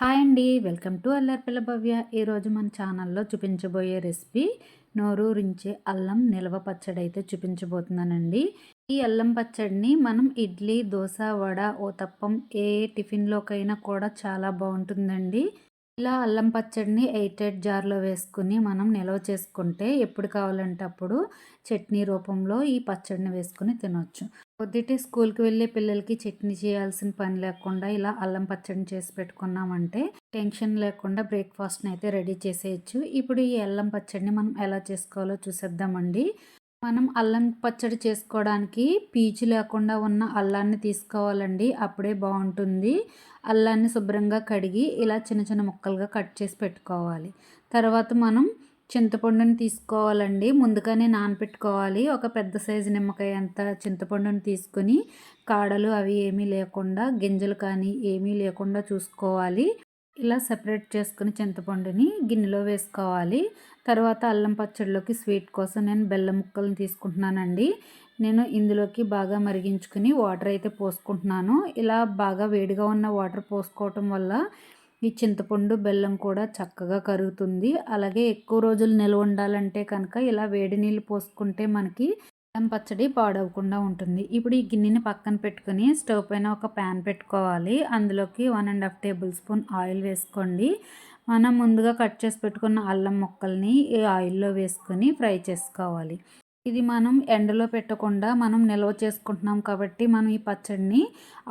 Hi అండి. Welcome to Allarpilla Bhavya. ఈరోజు మన ఛానల్లో చూపించబోయే రెసిపీ నోరూరించే అల్లం నిల్వ పచ్చడి అయితే చూపించబోతున్నానండి. ఈ అల్లం పచ్చడిని మనం ఇడ్లీ దోశ వడ ఓతప్పం ఏ టిఫిన్లోకైనా కూడా చాలా బాగుంటుందండి. ఇలా అల్లం పచ్చడిని ఎయిటెడ్ జార్లో వేసుకుని మనం నిల్వ చేసుకుంటే ఎప్పుడు కావాలంటే అప్పుడు చట్నీ రూపంలో ఈ పచ్చడిని వేసుకుని తినొచ్చు. పొద్దుటే స్కూల్కి వెళ్ళే పిల్లలకి చట్నీ చేయాల్సిన పని లేకుండా ఇలా అల్లం పచ్చడి చేసి పెట్టుకున్నామంటే టెన్షన్ లేకుండా బ్రేక్ఫాస్ట్ని అయితే రెడీ చేసేయచ్చు. ఇప్పుడు ఈ అల్లం పచ్చడిని మనం ఎలా చేసుకోవాలో చూసేద్దామండి. మనం అల్లం పచ్చడి చేసుకోవడానికి పీచు లేకుండా ఉన్న అల్లాన్ని తీసుకోవాలండి. అప్పుడే బాగుంటుంది. అల్లాన్ని శుభ్రంగా కడిగి ఇలా చిన్న చిన్న ముక్కలుగా కట్ చేసి పెట్టుకోవాలి. తర్వాత మనం చింతపండుని తీసుకోవాలండి. ముందుగానే నానపెట్టుకోవాలి. ఒక పెద్ద సైజు నిమ్మకాయ అంత చింతపండుని తీసుకొని కాడలు అవి ఏమీ లేకుండా గింజలు కానీ ఏమీ లేకుండా చూసుకోవాలి. ఇలా సెపరేట్ చేసుకుని చింతపండుని గిన్నెలో వేసుకోవాలి. తర్వాత అల్లం పచ్చడిలోకి స్వీట్ కోసం నేను బెల్లం ముక్కలను తీసుకుంటున్నానండి. నేను ఇందులోకి బాగా మరిగించుకుని వాటర్ అయితే పోసుకుంటున్నాను. ఇలా బాగా వేడిగా ఉన్న వాటర్ పోసుకోవటం వల్ల ఈ చింతపండు బెల్లం కూడా చక్కగా కరుగుతుంది. అలాగే ఎక్కువ రోజులు నిల్వ ఉండాలంటే కనుక ఇలా వేడి నీళ్ళు పోసుకుంటే మనకి బెల్లం పచ్చడి పాడవకుండా ఉంటుంది. ఇప్పుడు ఈ గిన్నెని పక్కన పెట్టుకొని స్టవ్ పైన ఒక ప్యాన్ పెట్టుకోవాలి. అందులోకి one and half tablespoon oil వేసుకోండి. మనం ముందుగా కట్ చేసి పెట్టుకున్న అల్లం ముక్కల్ని ఈ ఆయిల్లో వేసుకొని ఫ్రై చేసుకోవాలి. ఇది మనం ఎండలో పెట్టకుండా మనం నిల్వ చేసుకుంటున్నాం కాబట్టి మనం ఈ పచ్చడిని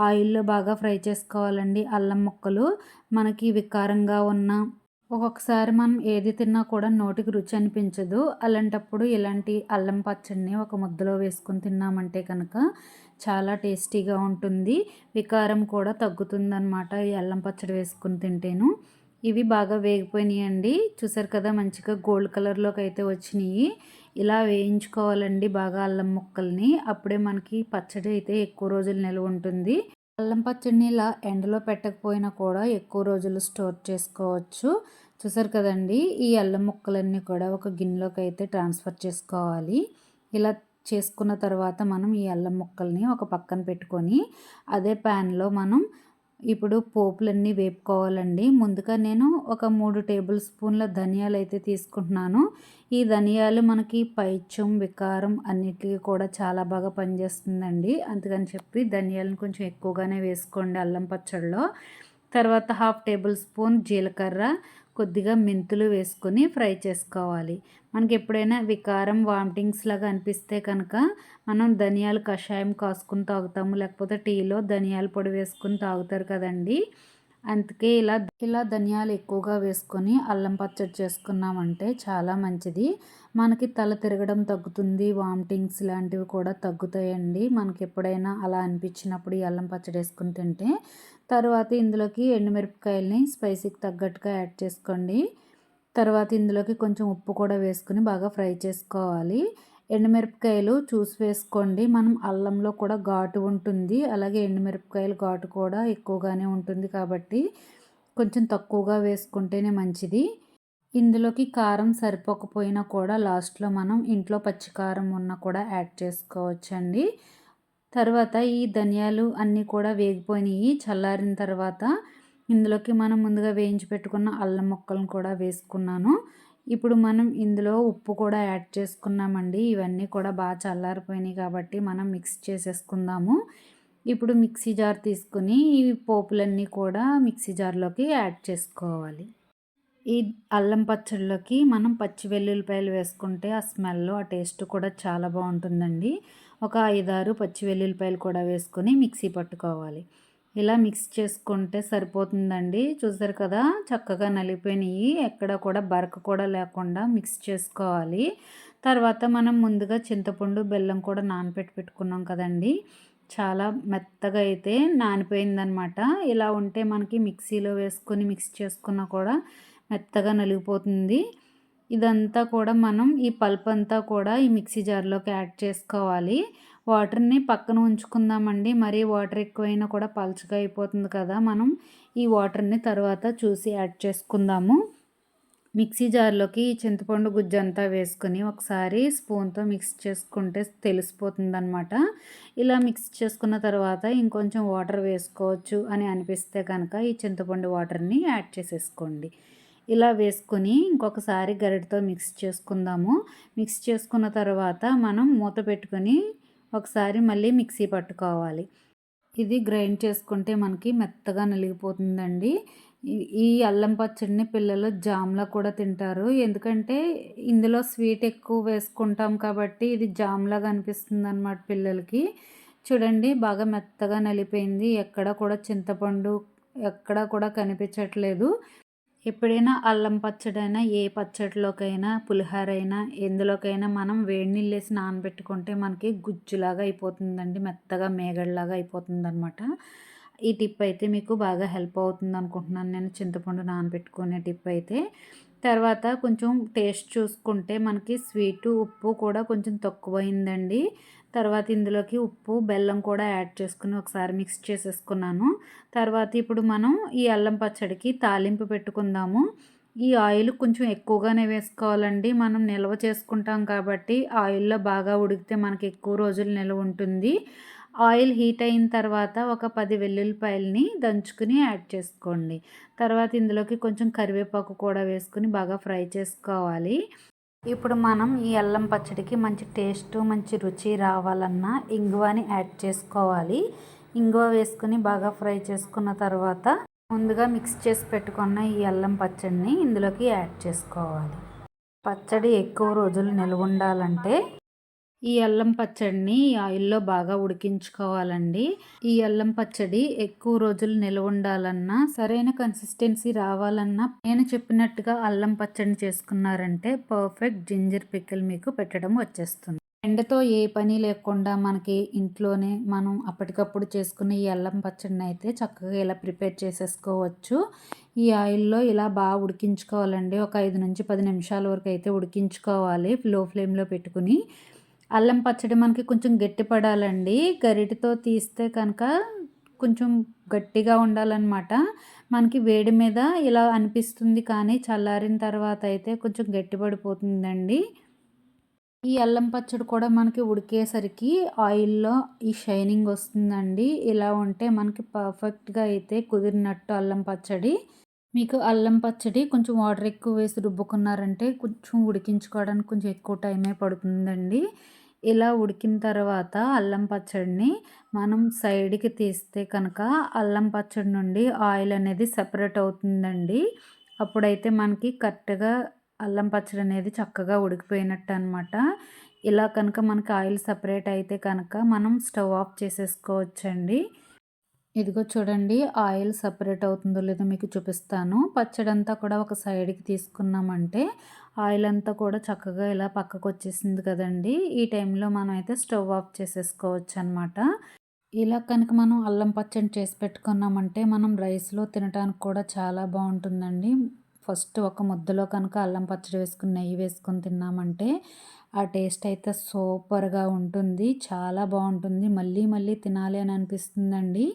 ఆయిల్లో బాగా ఫ్రై చేసుకోవాలండి. అల్లం ముక్కలు మనకి వికారంగా ఉన్న ఒక్కొక్కసారి మనం ఏది తిన్నా కూడా నోటికి రుచి అనిపించదు. అలాంటప్పుడు ఇలాంటి అల్లం పచ్చడిని ఒక ముద్దలో వేసుకుని తిన్నామంటే కనుక చాలా టేస్టీగా ఉంటుంది. వికారం కూడా తగ్గుతుందన్నమాట ఈ అల్లం పచ్చడి వేసుకుని తింటేను. ఇవి బాగా వేగిపోయినాయండి. చూసారు కదా మంచిగా గోల్డ్ కలర్లోకి అయితే వచ్చినాయి. ఇలా వేయించుకోవాలండి బాగా అల్లం ముక్కల్ని. అప్పుడే మనకి పచ్చడి అయితే ఎక్కువ రోజులు నిల్వ ఉంటుంది. అల్లం పచ్చడిని ఇలా ఎండలో పెట్టకపోయినా కూడా ఎక్కువ రోజులు స్టోర్ చేసుకోవచ్చు. చూసారు కదండి ఈ అల్లం ముక్కలన్నీ కూడా ఒక గిన్నెలోకి అయితే ట్రాన్స్ఫర్ చేసుకోవాలి. ఇలా చేసుకున్న తర్వాత మనం ఈ అల్లం ముక్కల్ని ఒక పక్కన పెట్టుకొని అదే ప్యాన్లో మనం ఇప్పుడు పోపులన్నీ వేపుకోవాలండి. ముందుగా నేను ఒక మూడు టేబుల్ స్పూన్ల ధనియాలు అయితే తీసుకుంటున్నాను. ఈ ధనియాలు మనకి పైత్యం వికారం అన్నిటికీ కూడా చాలా బాగా పనిచేస్తుందండి. అందుకని చెప్పి ధనియాలను కొంచెం ఎక్కువగానే వేసుకోండి అల్లం పచ్చడిలో తర్వాత హాఫ్ టేబుల్ స్పూన్ జీలకర్ర కొద్దిగా మెంతులు వేసుకొని ఫ్రై చేసుకోవాలి. మనకి ఎప్పుడైనా వికారం వామిటింగ్స్ లాగా అనిపిస్తే కనుక మనం ధనియాలు కషాయం కాసుకుని తాగుతాము లేకపోతే టీలో ధనియాల పొడి వేసుకుని తాగుతారు కదండి. అందుకే ఇలా ఇలా ధనియాలు ఎక్కువగా వేసుకొని అల్లం పచ్చడి చేసుకున్నామంటే చాలా మంచిది. మనకి తల తిరగడం తగ్గుతుంది వామిటింగ్స్ లాంటివి కూడా తగ్గుతాయండి. మనకి ఎప్పుడైనా అలా అనిపించినప్పుడు ఈ అల్లం పచ్చడి వేసుకుని తింటే తర్వాత ఇందులోకి ఎండుమిరపకాయలని స్పైసీకి తగ్గట్టుగా యాడ్ చేసుకోండి. తర్వాత ఇందులోకి కొంచెం ఉప్పు కూడా వేసుకుని బాగా ఫ్రై చేసుకోవాలి. ఎండుమిరపకాయలు చూసి వేసుకోండి. మనం అల్లంలో కూడా ఘాటు ఉంటుంది. అలాగే ఎండుమిరపకాయలు ఘాటు కూడా ఎక్కువగానే ఉంటుంది కాబట్టి కొంచెం తక్కువగా వేసుకుంటేనే మంచిది. ఇందులోకి కారం సరిపోకపోయినా కూడా లాస్ట్లో మనం ఇంట్లో పచ్చికారం ఉన్నా కూడా యాడ్ చేసుకోవచ్చండి. తర్వాత ఈ ధనియాలు అన్నీ కూడా వేగిపోయినాయి. చల్లారిన తర్వాత ఇందులోకి మనం ముందుగా వేయించి పెట్టుకున్న అల్లం ముక్కలను కూడా వేసుకున్నాను. ఇప్పుడు మనం ఇందులో ఉప్పు కూడా యాడ్ చేసుకున్నామండి. ఇవన్నీ కూడా బాగా చల్లారిపోయినాయి కాబట్టి మనం మిక్స్ చేసేసుకుందాము. ఇప్పుడు మిక్సీ జార్ తీసుకుని ఈ పోపులన్నీ కూడా మిక్సీ జార్లోకి యాడ్ చేసుకోవాలి. ఈ అల్లం పచ్చడిలోకి మనం పచ్చి వెల్లుల్లిపాయలు వేసుకుంటే ఆ స్మెల్ ఆ టేస్ట్ కూడా చాలా బాగుంటుందండి. ఒక ఐదారు పచ్చి వెల్లుల్లిపాయలు కూడా వేసుకొని మిక్సీ పట్టుకోవాలి. ఇలా మిక్స్ చేసుకుంటే సరిపోతుందండి. చూసారు కదా చక్కగా నలిపోయినాయి. ఎక్కడ కూడా బరక కూడా లేకుండా మిక్స్ చేసుకోవాలి. తర్వాత మనం ముందుగా చింతపండు బెల్లం కూడా నానపెట్టి పెట్టుకున్నాం కదండి. చాలా మెత్తగా అయితే నానిపోయిందనమాట. ఇలా ఉంటే మనకి మిక్సీలో వేసుకొని మిక్స్ చేసుకున్నా కూడా మెత్తగా నలిగిపోతుంది. ఇదంతా కూడా మనం ఈ పల్ప్ అంతా కూడా ఈ మిక్సీ జార్లోకి యాడ్ చేసుకోవాలి. వాటర్ని పక్కన ఉంచుకుందామండి. మరీ వాటర్ ఎక్కువైనా కూడా పలుచగా అయిపోతుంది కదా. మనం ఈ వాటర్ని తర్వాత చూసి యాడ్ చేసుకుందాము. మిక్సీ జార్లోకి ఈ చింతపండు గుజ్జు అంతా వేసుకొని ఒకసారి స్పూన్తో మిక్స్ చేసుకుంటే తెలిసిపోతుందనమాట ఇలా మిక్స్ చేసుకున్న తర్వాత ఇంకొంచెం వాటర్ వేసుకోవచ్చు అని అనిపిస్తే కనుక ఈ చింతపండు వాటర్ని యాడ్ చేసేసుకోండి. ఇలా వేసుకొని ఇంకొకసారి గరిటతో మిక్స్ చేసుకుందాము. మిక్స్ చేసుకున్న తర్వాత మనం మూత పెట్టుకొని ఒకసారి మళ్ళీ మిక్సీ పట్టుకోవాలి. ఇది గ్రైండ్ చేసుకుంటే మనకి మెత్తగా నలిగిపోతుందండి. ఈ అల్లం పచ్చడిని పిల్లలు జామ్లా కూడా తింటారు. ఎందుకంటే ఇందులో స్వీట్ ఎక్కువ వేసుకుంటాం కాబట్టి ఇది జామ్లాగా అనిపిస్తుంది అనమాట పిల్లలకి. చూడండి బాగా మెత్తగా నలిపోయింది. ఎక్కడ కూడా చింతపండు ఎక్కడ కూడా కనిపించట్లేదు. ఎప్పుడైనా అల్లం పచ్చడైనా ఏ పచ్చడిలోకైనా పులిహోర అయినా ఎందులోకైనా మనం వేడి నీళ్ళు వేసి నానబెట్టుకుంటే మనకి గుజ్జులాగా అయిపోతుందండి మెత్తగా మేగడలాగా అయిపోతుంది అనమాట ఈ టిప్ అయితే మీకు బాగా హెల్ప్ అవుతుంది అనుకుంటున్నాను నేను చింతపండు నానబెట్టుకునే టిప్ అయితే. తర్వాత కొంచెం టేస్ట్ చూసుకుంటే మనకి స్వీటు ఉప్పు కూడా కొంచెం తక్కువైందండి. తర్వాత ఇందులోకి ఉప్పు బెల్లం కూడా యాడ్ చేసుకుని ఒకసారి మిక్స్ చేసేసుకున్నాను. తర్వాత ఇప్పుడు మనం ఈ అల్లం పచ్చడికి తాలింపు పెట్టుకుందాము. ఈ ఆయిల్ కొంచెం ఎక్కువగానే వేసుకోవాలండి. మనం నిల్వ చేసుకుంటాం కాబట్టి ఆయిల్లో బాగా ఉడికితే మనకి ఎక్కువ రోజులు నిల్వ ఉంటుంది. ఆయిల్ హీట్ అయిన తర్వాత ఒక పది వెల్లుల్లిపాయలని దంచుకుని యాడ్ చేసుకోండి. తర్వాత ఇందులోకి కొంచెం కరివేపాకు కూడా వేసుకుని బాగా ఫ్రై చేసుకోవాలి. ఇప్పుడు మనం ఈ అల్లం పచ్చడికి మంచి టేస్ట్ మంచి రుచి రావాలన్నా ఇంగువని యాడ్ చేసుకోవాలి. ఇంగువ వేసుకుని బాగా ఫ్రై చేసుకున్న తర్వాత ముందుగా మిక్స్ చేసి పెట్టుకున్న ఈ అల్లం పచ్చడిని ఇందులోకి యాడ్ చేసుకోవాలి. పచ్చడి ఎక్కువ రోజులు నిల్వ ఉండాలంటే ఈ అల్లం పచ్చడిని ఆయిల్లో బాగా ఉడికించుకోవాలండి. ఈ అల్లం పచ్చడి ఎక్కువ రోజులు నిల్వ ఉండాలన్నా సరైన కన్సిస్టెన్సీ రావాలన్నా నేను చెప్పినట్టుగా అల్లం పచ్చడిని చేసుకున్నారంటే పర్ఫెక్ట్ జింజర్ పిక్కల్ మీకు పెట్టడం వచ్చేస్తుంది. ఎండతో ఏ పని లేకుండా మనకి ఇంట్లోనే మనం అప్పటికప్పుడు చేసుకున్న ఈ అల్లం పచ్చడిని అయితే చక్కగా ఇలా ప్రిపేర్ చేసేసుకోవచ్చు. ఈ ఆయిల్లో ఇలా బాగా ఉడికించుకోవాలండి. ఒక ఐదు నుంచి పది నిమిషాల వరకు అయితే ఉడికించుకోవాలి. లో ఫ్లేమ్లో పెట్టుకుని అల్లం పచ్చడి మనకి కొంచెం గట్టి పడాలండి గరిటతో తీస్తే కనుక కొంచెం గట్టిగా ఉండాలన్నమాట. మనకి వేడి మీద ఇలా అనిపిస్తుంది కానీ చల్లారిన తర్వాత అయితే కొంచెం గట్టిపడిపోతుందండి. ఈ అల్లం పచ్చడి కూడా మనకి ఉడికేసరికి ఆయిల్లో ఈ షైనింగ్ వస్తుందండి. ఇలా ఉంటే మనకి పర్ఫెక్ట్గా అయితే కుదిరినట్టు అల్లం పచ్చడి. మీకు అల్లం పచ్చడి కొంచెం వాటర్ ఎక్కువ వేసి రుబ్బుకున్నారంటే కొంచెం ఉడికించుకోవడానికి కొంచెం ఎక్కువ టైమే పడుతుందండి. ఇలా ఉడికిన తర్వాత అల్లం పచ్చడిని మనం సైడ్కి తీస్తే కనుక అల్లం పచ్చడి నుండి ఆయిల్ అనేది సపరేట్ అవుతుందండి. అప్పుడైతే మనకి కరెక్ట్గా అల్లం పచ్చడి అనేది చక్కగా ఉడికిపోయినట్టు అనమాట ఇలా కనుక మనకి ఆయిల్ సపరేట్ అయితే కనుక మనం స్టవ్ ఆఫ్ చేసేసుకోవచ్చండి. ఇదిగో చూడండి ఆయిల్ సపరేట్ అవుతుందో లేదో మీకు చూపిస్తాను. పచ్చడి అంతా కూడా ఒక సైడ్కి తీసుకున్నామంటే ఆయిల్ అంతా కూడా చక్కగా ఇలా పక్కకు వచ్చేసింది కదండి. ఈ టైంలో మనం అయితే స్టవ్ ఆఫ్ చేసేసుకోవచ్చు అనమాట ఇలా కనుక మనం అల్లం పచ్చడి చేసి పెట్టుకున్నామంటే మనం రైస్లో తినడానికి కూడా చాలా బాగుంటుందండి. ఫస్ట్ ఒక ముద్దలో కనుక అల్లం పచ్చడి వేసుకుని నెయ్యి వేసుకొని తిన్నామంటే ఆ టేస్ట్ అయితే సూపర్గా ఉంటుంది. చాలా బాగుంటుంది. మళ్ళీ మళ్ళీ తినాలి అని అనిపిస్తుందండి.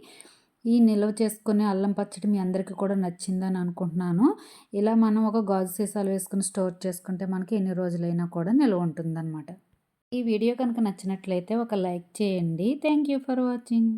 ఈ నిల్వ చేసుకునే అల్లం పచ్చడి మీ అందరికీ కూడా నచ్చిందని అనుకుంటున్నాను. ఇలా మనం ఒక గాజు సీసాలు వేసుకుని స్టోర్ చేసుకుంటే మనకి ఎన్ని రోజులైనా కూడా నిల్వ ఉంటుందన్నమాట. ఈ వీడియో కనుక నచ్చినట్లయితే ఒక లైక్ చేయండి. Thank you for watching.